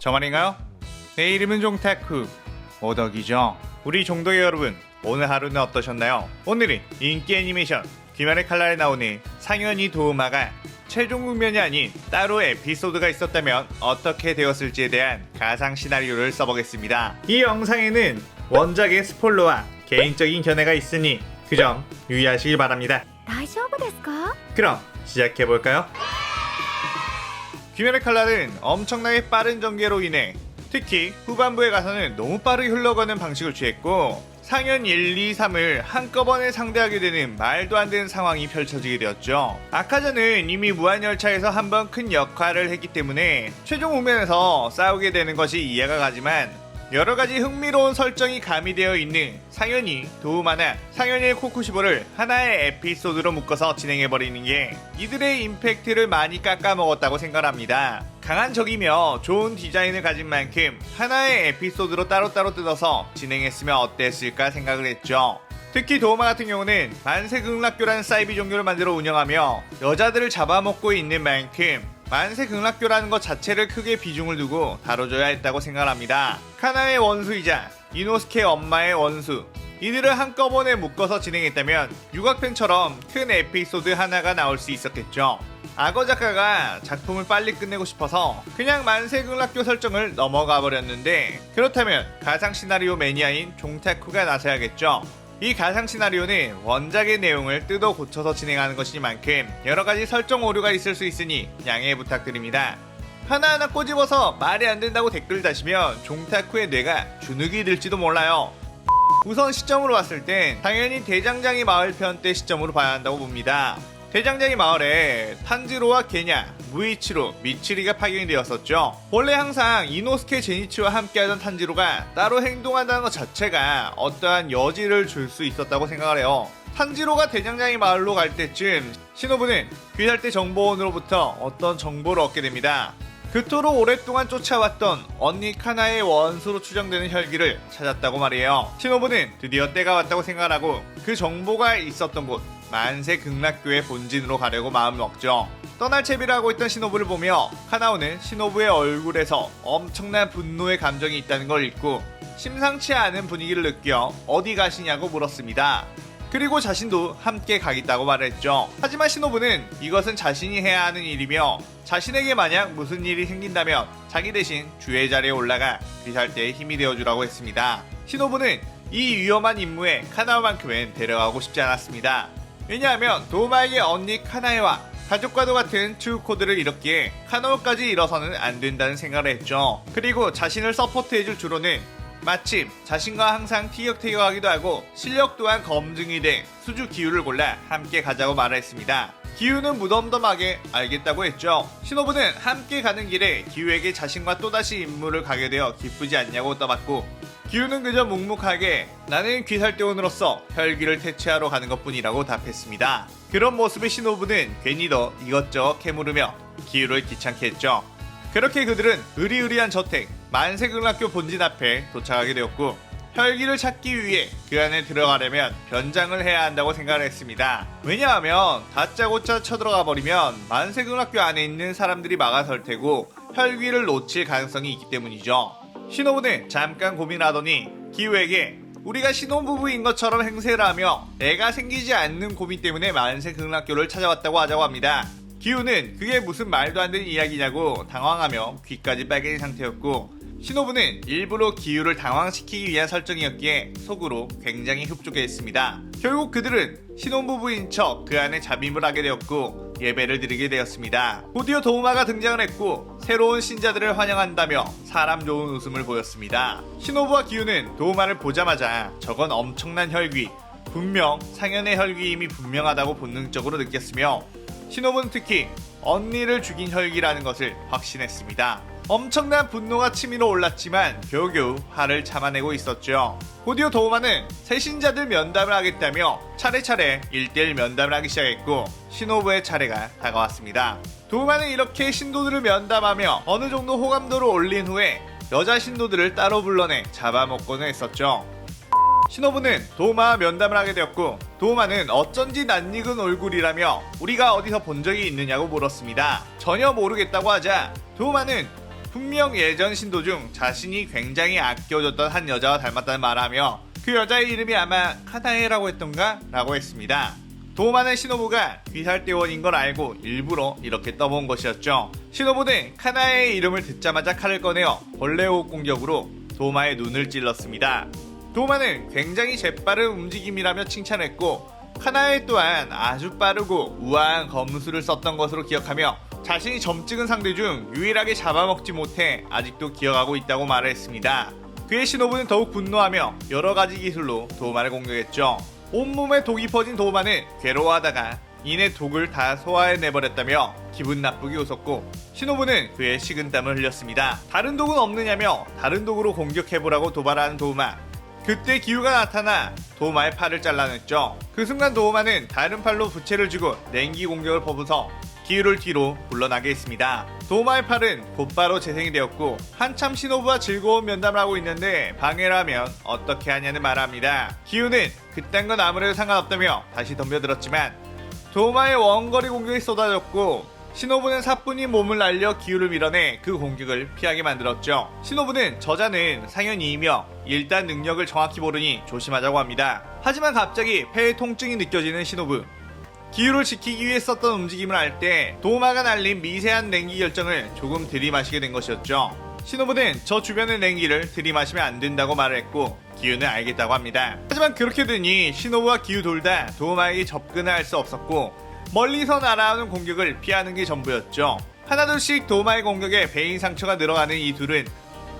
저 말인가요? 내 이름은 종타쿠 오덕이죠. 우리 종덕의 여러분 오늘 하루는 어떠셨나요? 오늘은 인기 애니메이션 귀멸의 칼날에 나오는 상현이 도우마가 최종 국면이 아닌 따로 에피소드가 있었다면 어떻게 되었을지에 대한 가상 시나리오를 써보겠습니다. 이 영상에는 원작의 스포일러와 개인적인 견해가 있으니 그 점 유의하시길 바랍니다. 大丈夫ですか 그럼 시작해볼까요? 귀멸의 칼날은 엄청나게 빠른 전개로 인해 특히 후반부에 가서는 너무 빠르게 흘러가는 방식을 취했고 상현 1, 2, 3을 한꺼번에 상대하게 되는 말도 안 되는 상황이 펼쳐지게 되었죠. 아카자는 이미 무한열차에서 한번 큰 역할을 했기 때문에 최종 후면에서 싸우게 되는 것이 이해가 가지만 여러 가지 흥미로운 설정이 가미되어 있는 상현이 도우마나 상현이의 코쿠시보를 하나의 에피소드로 묶어서 진행해버리는 게 이들의 임팩트를 많이 깎아먹었다고 생각합니다. 강한 적이며 좋은 디자인을 가진 만큼 하나의 에피소드로 따로따로 뜯어서 진행했으면 어땠을까 생각을 했죠. 특히 도우마 같은 경우는 만세극락교라는 사이비 종교를 만들어 운영하며 여자들을 잡아먹고 있는 만큼 만세 극락교라는 것 자체를 크게 비중을 두고 다뤄줘야 했다고 생각합니다. 카나의 원수이자 이노스케 엄마의 원수 이들을 한꺼번에 묶어서 진행했다면 육악팬처럼 큰 에피소드 하나가 나올 수 있었겠죠. 악어 작가가 작품을 빨리 끝내고 싶어서 그냥 만세 극락교 설정을 넘어가 버렸는데 그렇다면 가상 시나리오 매니아인 종타쿠가 나서야겠죠. 이 가상 시나리오는 원작의 내용을 뜯어 고쳐서 진행하는 것이니만큼 여러 가지 설정 오류가 있을 수 있으니 양해 부탁드립니다. 하나하나 꼬집어서 말이 안 된다고 댓글 다시면 종타쿠의 뇌가 주눅이 들지도 몰라요. 우선 시점으로 봤을 땐 당연히 대장장이 마을 편 때 시점으로 봐야 한다고 봅니다. 대장장이 마을에 탄지로와 게냐, 무이치로, 미치리가 파견이 되었었죠. 원래 항상 이노스케 제니치와 함께하던 탄지로가 따로 행동한다는 것 자체가 어떠한 여지를 줄 수 있었다고 생각을 해요. 탄지로가 대장장이 마을로 갈 때쯤 신호부는 귀살대 정보원으로부터 어떤 정보를 얻게 됩니다. 그토록 오랫동안 쫓아왔던 언니 카나의 원수로 추정되는 혈기를 찾았다고 말이에요. 신호부는 드디어 때가 왔다고 생각하고 그 정보가 있었던 곳 만세 극락교의 본진으로 가려고 마음을 먹죠. 떠날 채비를 하고 있던 신호부를 보며 카나오는 신호부의 얼굴에서 엄청난 분노의 감정이 있다는 걸 읽고 심상치 않은 분위기를 느껴 어디 가시냐고 물었습니다. 그리고 자신도 함께 가겠다고 말했죠. 하지만 신호부는 이것은 자신이 해야 하는 일이며 자신에게 만약 무슨 일이 생긴다면 자기 대신 주의 자리에 올라가 귀살대에 힘이 되어주라고 했습니다. 신호부는 이 위험한 임무에 카나오만큼은 데려가고 싶지 않았습니다. 왜냐하면 도마에게 언니 카나에와 가족과도 같은 추후 코드를 잃었기에 카나오까지 잃어서는 안 된다는 생각을 했죠. 그리고 자신을 서포트해줄 주로는 마침 자신과 항상 티격태격하기도 하고 실력 또한 검증이 된 수주 기우를 골라 함께 가자고 말했습니다. 기우는 무덤덤하게 알겠다고 했죠. 신호부는 함께 가는 길에 기우에게 자신과 또다시 임무를 가게 되어 기쁘지 않냐고 떠받고 기우는 그저 묵묵하게 나는 귀살대원으로서 혈기를 퇴치하러 가는 것뿐이라고 답했습니다. 그런 모습의 신호부는 괜히 더 이것저것 캐물으며 기우를 귀찮게 했죠. 그렇게 그들은 의리의리한 저택 만세극락교 본진 앞에 도착하게 되었고 혈기를 찾기 위해 그 안에 들어가려면 변장을 해야 한다고 생각을 했습니다. 왜냐하면 다짜고짜 쳐들어가 버리면 만세극락교 안에 있는 사람들이 막아설 테고 혈기를 놓칠 가능성이 있기 때문이죠. 신호부는 잠깐 고민하더니 기우에게 우리가 신혼부부인 것처럼 행세를 하며 애가 생기지 않는 고민 때문에 만세극락교를 찾아왔다고 하자고 합니다. 기우는 그게 무슨 말도 안 되는 이야기냐고 당황하며 귀까지 빨개진 상태였고 신호부는 일부러 기우를 당황시키기 위한 설정이었기에 속으로 굉장히 흡족해했습니다. 결국 그들은 신혼부부인 척 그 안에 잠입을 하게 되었고 예배를 드리게 되었습니다. 곧이어 도우마가 등장을 했고 새로운 신자들을 환영한다며 사람 좋은 웃음을 보였습니다. 신호부와 기우는 도우마를 보자마자 저건 엄청난 혈기 분명 상현의 혈기임이 분명하다고 본능적으로 느꼈으며 신호부는 특히 언니를 죽인 혈기라는 것을 확신했습니다. 엄청난 분노가 치밀어 올랐지만 겨우겨우 화를 참아내고 있었죠. 곧이어 도우마는 새신자들 면담을 하겠다며 차례차례 1대1 면담을 하기 시작했고 신호부의 차례가 다가왔습니다. 도우마는 이렇게 신도들을 면담하며 어느 정도 호감도를 올린 후에 여자 신도들을 따로 불러내 잡아먹고는 했었죠. 신호부는 도우마와 면담을 하게 되었고 도우마는 어쩐지 낯익은 얼굴이라며 우리가 어디서 본 적이 있느냐고 물었습니다. 전혀 모르겠다고 하자 도우마는 분명 예전 신도 중 자신이 굉장히 아껴줬던 한 여자와 닮았다는 말하며 그 여자의 이름이 아마 카나에라고 했던가? 라고 했습니다. 도마는 신호부가 귀살대원인 걸 알고 일부러 이렇게 떠본 것이었죠. 신호부는 카나에의 이름을 듣자마자 칼을 꺼내어 벌레 호흡 공격으로 도마의 눈을 찔렀습니다. 도마는 굉장히 재빠른 움직임이라며 칭찬했고 카나에 또한 아주 빠르고 우아한 검술을 썼던 것으로 기억하며 자신이 점 찍은 상대 중 유일하게 잡아먹지 못해 아직도 기억하고 있다고 말을 했습니다. 그의 신호부는 더욱 분노하며 여러 가지 기술로 도마를 공격했죠. 온몸에 독이 퍼진 도마는 괴로워하다가 이내 독을 다 소화해내버렸다며 기분 나쁘게 웃었고 신호부는 그의 식은땀을 흘렸습니다. 다른 독은 없느냐며 다른 독으로 공격해보라고 도발하는 도마. 그때 기우가 나타나 도마의 팔을 잘라냈죠. 그 순간 도마는 다른 팔로 부채를 쥐고 냉기 공격을 퍼부서 기우를 뒤로 물러나게 했습니다. 도마의 팔은 곧바로 재생이 되었고 한참 신호부와 즐거운 면담을 하고 있는데 방해를 하면 어떻게 하냐는 말합니다. 기우는 그딴 건 아무래도 상관없다며 다시 덤벼들었지만 도마의 원거리 공격이 쏟아졌고 신호부는 사뿐히 몸을 날려 기우를 밀어내 그 공격을 피하게 만들었죠. 신호부는 저자는 상현이이며 일단 능력을 정확히 모르니 조심하자고 합니다. 하지만 갑자기 폐에 통증이 느껴지는 신호부. 기후를 지키기 위해 썼던 움직임을 할때 도마가 날린 미세한 냉기 결정을 조금 들이마시게 된 것이었죠. 신호부는 저 주변의 냉기를 들이마시면 안 된다고 말을 했고 기후는 알겠다고 합니다. 하지만 그렇게 되니 신호부와 기후 둘 다 도마에게 접근을 할 수 없었고 멀리서 날아오는 공격을 피하는 게 전부였죠. 하나둘씩 도마의 공격에 베인 상처가 늘어가는 이 둘은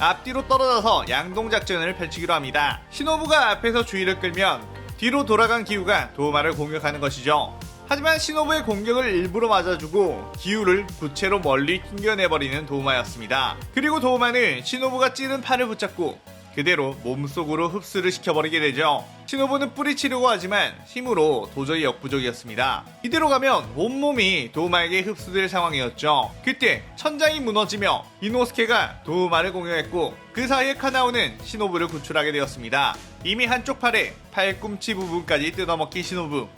앞뒤로 떨어져서 양동 작전을 펼치기로 합니다. 신호부가 앞에서 주의를 끌면 뒤로 돌아간 기우가 도마를 공격하는 것이죠. 하지만 신호부의 공격을 일부러 맞아주고 기우를 부채로 멀리 튕겨내버리는 도마였습니다. 그리고 도마는 신호부가 찌른 팔을 붙잡고 그대로 몸속으로 흡수를 시켜버리게 되죠. 신호부는 뿌리치려고 하지만 힘으로 도저히 역부족이었습니다. 이대로 가면 온몸이 도마에게 흡수될 상황이었죠. 그때 천장이 무너지며 이노스케가 도마를 공격했고 그 사이에 카나오는 신호부를 구출하게 되었습니다. 이미 한쪽 팔에 팔꿈치 부분까지 뜯어먹힌 신호부.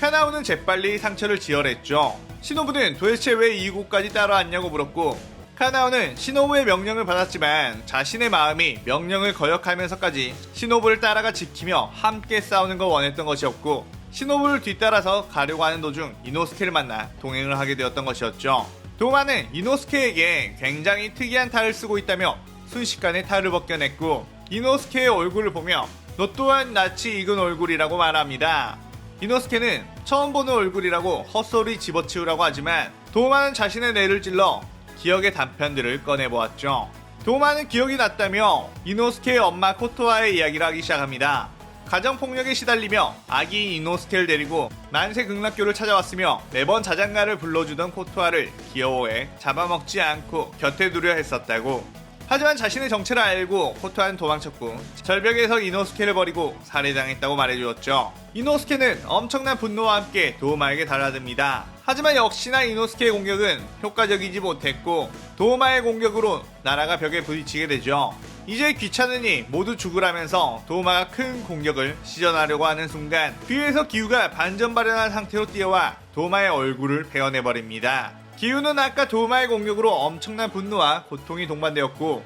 카나오는 재빨리 상처를 지혈했죠. 신호부는 도대체 왜 이곳까지 따라왔냐고 물었고 카나오는 신호부의 명령을 받았지만 자신의 마음이 명령을 거역하면서까지 신호부를 따라가 지키며 함께 싸우는 걸 원했던 것이었고 신호부를 뒤따라서 가려고 하는 도중 이노스케를 만나 동행을 하게 되었던 것이었죠. 도마는 이노스케에게 굉장히 특이한 탈을 쓰고 있다며 순식간에 탈을 벗겨냈고 이노스케의 얼굴을 보며 너 또한 낯이 익은 얼굴이라고 말합니다. 이노스케는 처음 보는 얼굴이라고 헛소리 집어치우라고 하지만 도마는 자신의 뇌를 찔러 기억의 단편들을 꺼내보았죠. 도마는 기억이 났다며 이노스케의 엄마 코토와의 이야기를 하기 시작합니다. 가정폭력에 시달리며 아기인 이노스케를 데리고 만세 극락교를 찾아왔으며 매번 자장가를 불러주던 코토와를 귀여워해 잡아먹지 않고 곁에 두려 했었다고 하지만 자신의 정체를 알고 코토아는 도망쳤고 절벽에서 이노스케를 버리고 살해당했다고 말해주었죠. 이노스케는 엄청난 분노와 함께 도우마에게 달라듭니다. 하지만 역시나 이노스케의 공격은 효과적이지 못했고 도우마의 공격으로 나라가 벽에 부딪히게 되죠. 이제 귀찮으니 모두 죽으라면서 도우마가 큰 공격을 시전하려고 하는 순간 뒤에서 기우가 반전발연한 상태로 뛰어와 도우마의 얼굴을 베어내버립니다. 기우는 아까 도마의 공격으로 엄청난 분노와 고통이 동반되었고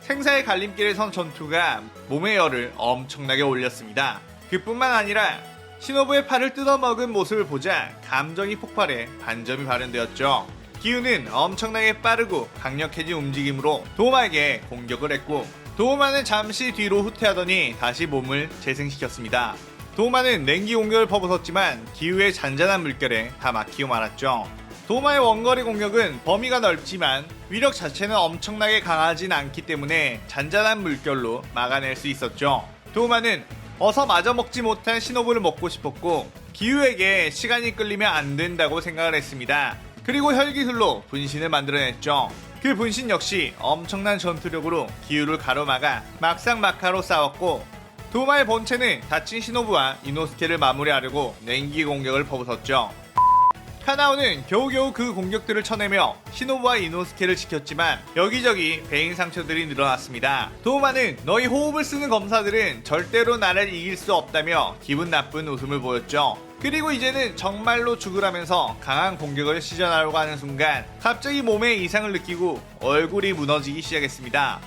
생사의 갈림길에 선 전투가 몸의 열을 엄청나게 올렸습니다. 그뿐만 아니라 신호부의 팔을 뜯어먹은 모습을 보자 감정이 폭발해 반점이 발현되었죠. 기우는 엄청나게 빠르고 강력해진 움직임으로 도마에게 공격을 했고 도마는 잠시 뒤로 후퇴하더니 다시 몸을 재생시켰습니다. 도마는 냉기 공격을 퍼부었지만 기우의 잔잔한 물결에 다 막히고 말았죠. 도마의 원거리 공격은 범위가 넓지만 위력 자체는 엄청나게 강하진 않기 때문에 잔잔한 물결로 막아낼 수 있었죠. 도마는 어서 마저 먹지 못한 신호부를 먹고 싶었고 기우에게 시간이 끌리면 안 된다고 생각을 했습니다. 그리고 혈기술로 분신을 만들어냈죠. 그 분신 역시 엄청난 전투력으로 기우를 가로막아 막상 막하로 싸웠고 도마의 본체는 다친 신호부와 이노스케를 마무리하려고 냉기 공격을 퍼부었죠. 카나오는 겨우겨우 그 공격들을 쳐내며 시노부와 이노스케를 지켰지만 여기저기 베인 상처들이 늘어났습니다. 도우마는 너희 호흡을 쓰는 검사들은 절대로 나를 이길 수 없다며 기분 나쁜 웃음을 보였죠. 그리고 이제는 정말로 죽으라면서 강한 공격을 시전하려고 하는 순간 갑자기 몸에 이상을 느끼고 얼굴이 무너지기 시작했습니다.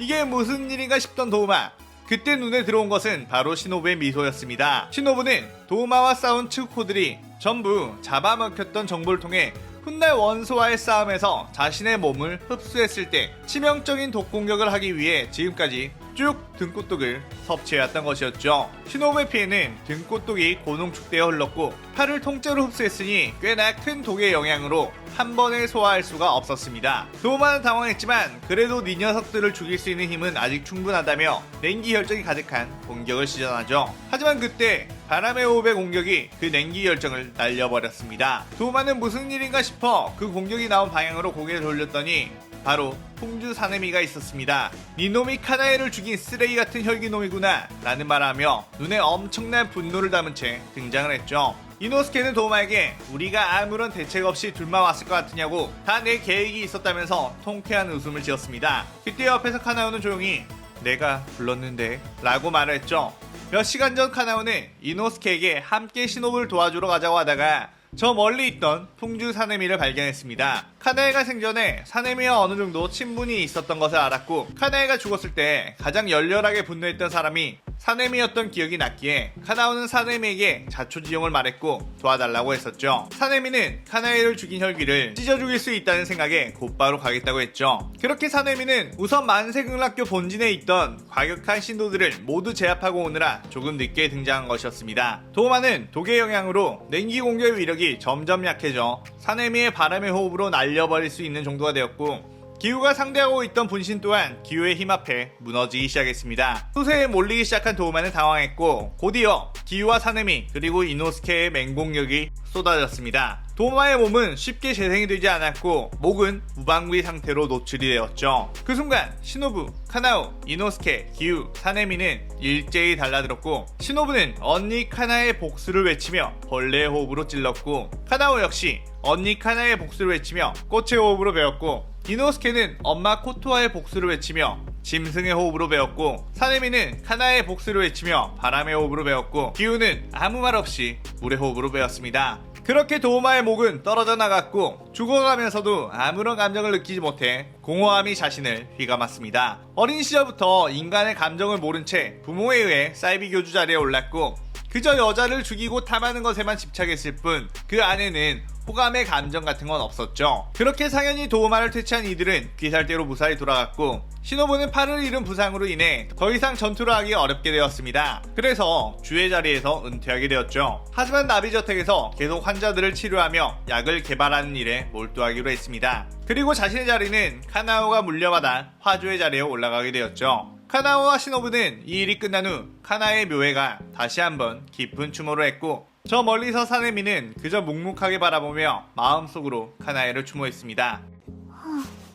이게 무슨 일인가 싶던 도우마. 그때 눈에 들어온 것은 바로 시노부의 미소였습니다. 시노부는 도우마와 싸운 츠코들이 전부 잡아먹혔던 정보를 통해 훗날 원소와의 싸움에서 자신의 몸을 흡수했을 때 치명적인 독공격을 하기 위해 지금까지 쭉 등꽃독을 섭취해왔던 것이었죠. 시노부의 피해는 등꽃독이 고농축되어 흘렀고 팔을 통째로 흡수했으니 꽤나 큰 독의 영향으로 한 번에 소화할 수가 없었습니다. 도우마는 당황했지만 그래도 네 녀석들을 죽일 수 있는 힘은 아직 충분하다며 냉기 혈정이 가득한 공격을 시전하죠. 하지만 그때 바람의 호흡의 공격이 그 냉기 열정을 날려버렸습니다. 도우마는 무슨 일인가 싶어 그 공격이 나온 방향으로 고개를 돌렸더니 바로 풍주 사내미가 있었습니다. 니놈이 카나에를 죽인 쓰레기 같은 혈기놈이구나 라는 말을 하며 눈에 엄청난 분노를 담은 채 등장을 했죠. 이노스케는 도우마에게 우리가 아무런 대책 없이 둘만 왔을 것 같으냐고 다 내 계획이 있었다면서 통쾌한 웃음을 지었습니다. 그때 옆에서 카나오는 조용히 내가 불렀는데 라고 말을 했죠. 몇 시간 전 카나오는 이노스케에게 함께 신호를 도와주러 가자고 하다가 저 멀리 있던 풍주 사네미를 발견했습니다. 카나에가 생전에 사네미와 어느 정도 친분이 있었던 것을 알았고 카나에가 죽었을 때 가장 열렬하게 분노했던 사람이 사네미였던 기억이 났기에 카나오는 사네미에게 자초지종을 말했고 도와달라고 했었죠. 사네미는 카나에를 죽인 혈기를 찢어 죽일 수 있다는 생각에 곧바로 가겠다고 했죠. 그렇게 사네미는 우선 만세극락교 본진에 있던 과격한 신도들을 모두 제압하고 오느라 조금 늦게 등장한 것이었습니다. 도마는 독의 영향으로 냉기 공격의 위력이 점점 약해져 사네미의 바람의 호흡으로 날려버릴 수 있는 정도가 되었고 기우가 상대하고 있던 분신 또한 기우의 힘 앞에 무너지기 시작했습니다. 수세에 몰리기 시작한 도우마는 당황했고 곧이어 기우와 사네미 그리고 이노스케의 맹공력이 쏟아졌습니다. 도마의 몸은 쉽게 재생이 되지 않았고 목은 무방비 상태로 노출이 되었죠. 그 순간 시노부, 카나우, 이노스케, 기우, 사네미는 일제히 달라들었고 시노부는 언니 카나의 복수를 외치며 벌레의 호흡으로 찔렀고 카나우 역시 언니 카나의 복수를 외치며 꽃의 호흡으로 배웠고 이노스케는 엄마 코토아의 복수를 외치며 짐승의 호흡으로 배웠고 사네미는 카나의 복수를 외치며 바람의 호흡으로 배웠고 기우는 아무 말 없이 물의 호흡으로 배웠습니다. 그렇게 도우마의 목은 떨어져 나갔고 죽어가면서도 아무런 감정을 느끼지 못해 공허함이 자신을 휘감았습니다. 어린 시절부터 인간의 감정을 모른 채 부모에 의해 사이비 교주 자리에 올랐고 그저 여자를 죽이고 탐하는 것에만 집착했을 뿐그 안에는 호감의 감정 같은 건 없었죠. 그렇게 상현이 도우마를 퇴치한 이들은 귀살대로 무사히 돌아갔고 신호부는 팔을 잃은 부상으로 인해 더 이상 전투를 하기 어렵게 되었습니다. 그래서 주의 자리에서 은퇴하게 되었죠. 하지만 나비저택에서 계속 환자들을 치료하며 약을 개발하는 일에 몰두하기로 했습니다. 그리고 자신의 자리는 카나오가 물려받아 화조의 자리에 올라가게 되었죠. 카나오와 시노부는 이 일이 끝난 후 카나의 묘회가 다시 한번 깊은 추모를 했고 저 멀리서 사네미는 그저 묵묵하게 바라보며 마음속으로 카나에를 추모했습니다.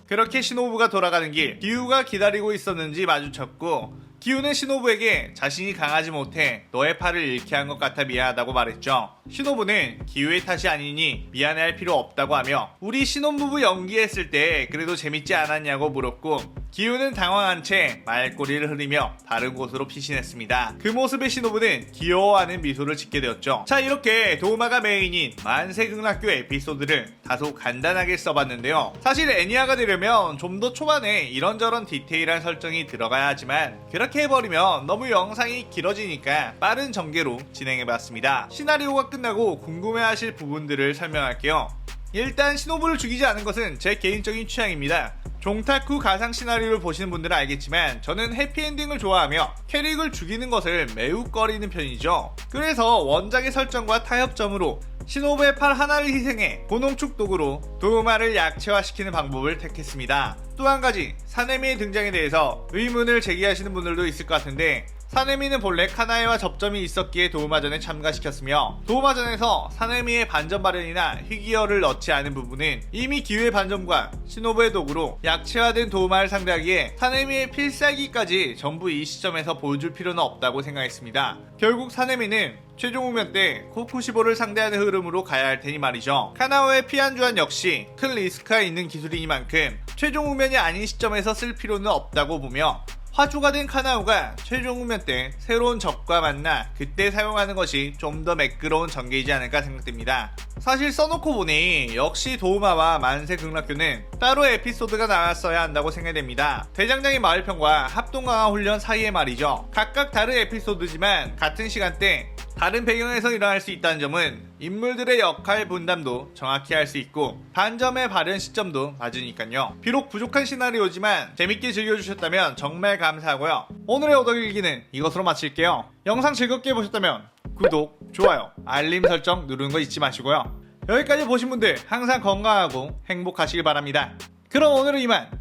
그렇게 시노부가 돌아가는 길 기우가 기다리고 있었는지 마주쳤고 기우는 시노부에게 자신이 강하지 못해 너의 팔을 잃게 한 것 같아 미안하다고 말했죠. 시노부는 기우의 탓이 아니니 미안해할 필요 없다고 하며 우리 신혼부부 연기했을 때 그래도 재밌지 않았냐고 물었고 기우는 당황한 채 말꼬리를 흐리며 다른 곳으로 피신했습니다. 그 모습에 신호부는 귀여워하는 미소를 짓게 되었죠. 자 이렇게 도우마가 메인인 만세극락교 에피소드를 다소 간단하게 써봤는데요. 사실 애니아가 되려면 좀 더 초반에 이런저런 디테일한 설정이 들어가야 하지만 그렇게 해버리면 너무 영상이 길어지니까 빠른 전개로 진행해봤습니다. 시나리오가 끝나고 궁금해하실 부분들을 설명할게요. 일단 시노부를 죽이지 않은 것은 제 개인적인 취향입니다. 종타쿠 가상 시나리오를 보시는 분들은 알겠지만 저는 해피엔딩을 좋아하며 캐릭을 죽이는 것을 매우 꺼리는 편이죠. 그래서 원작의 설정과 타협점으로 시노부의 팔 하나를 희생해 고농축 도구로 도우마를 약체화시키는 방법을 택했습니다. 또 한 가지 사네미의 등장에 대해서 의문을 제기하시는 분들도 있을 것 같은데 사네미는 본래 카나에와 접점이 있었기에 도우마전에 참가시켰으며 도우마전에서 사네미의 반전 발현이나 희귀어를 넣지 않은 부분은 이미 기후의 반점과 시노부의 도구로 약체화된 도우마를 상대하기에 사네미의 필살기까지 전부 이 시점에서 보여줄 필요는 없다고 생각했습니다. 결국 사네미는 최종 후면 때 코쿠시보를 상대하는 흐름으로 가야 할 테니 말이죠. 카나오의 피안주한 역시 큰 리스크가 있는 기술이니만큼 최종 후면이 아닌 시점에서 쓸 필요는 없다고 보며 화주가 된 카나오가 최종 후면 때 새로운 적과 만나 그때 사용하는 것이 좀 더 매끄러운 전개이지 않을까 생각됩니다. 사실 써놓고 보니 역시 도우마와 만세 극락교는 따로 에피소드가 나왔어야 한다고 생각됩니다. 대장장이 마을편과 합동강화 훈련 사이에 말이죠. 각각 다른 에피소드지만 같은 시간대 다른 배경에서 일어날 수 있다는 점은 인물들의 역할 분담도 정확히 할 수 있고 반점의 발현 시점도 맞으니까요. 비록 부족한 시나리오지만 재밌게 즐겨주셨다면 정말 감사하고요. 오늘의 오덕일기는 이것으로 마칠게요. 영상 즐겁게 보셨다면 구독, 좋아요, 알림 설정 누르는 거 잊지 마시고요. 여기까지 보신 분들 항상 건강하고 행복하시길 바랍니다. 그럼 오늘은 이만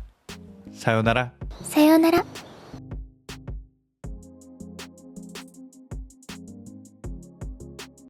사요나라 사요나라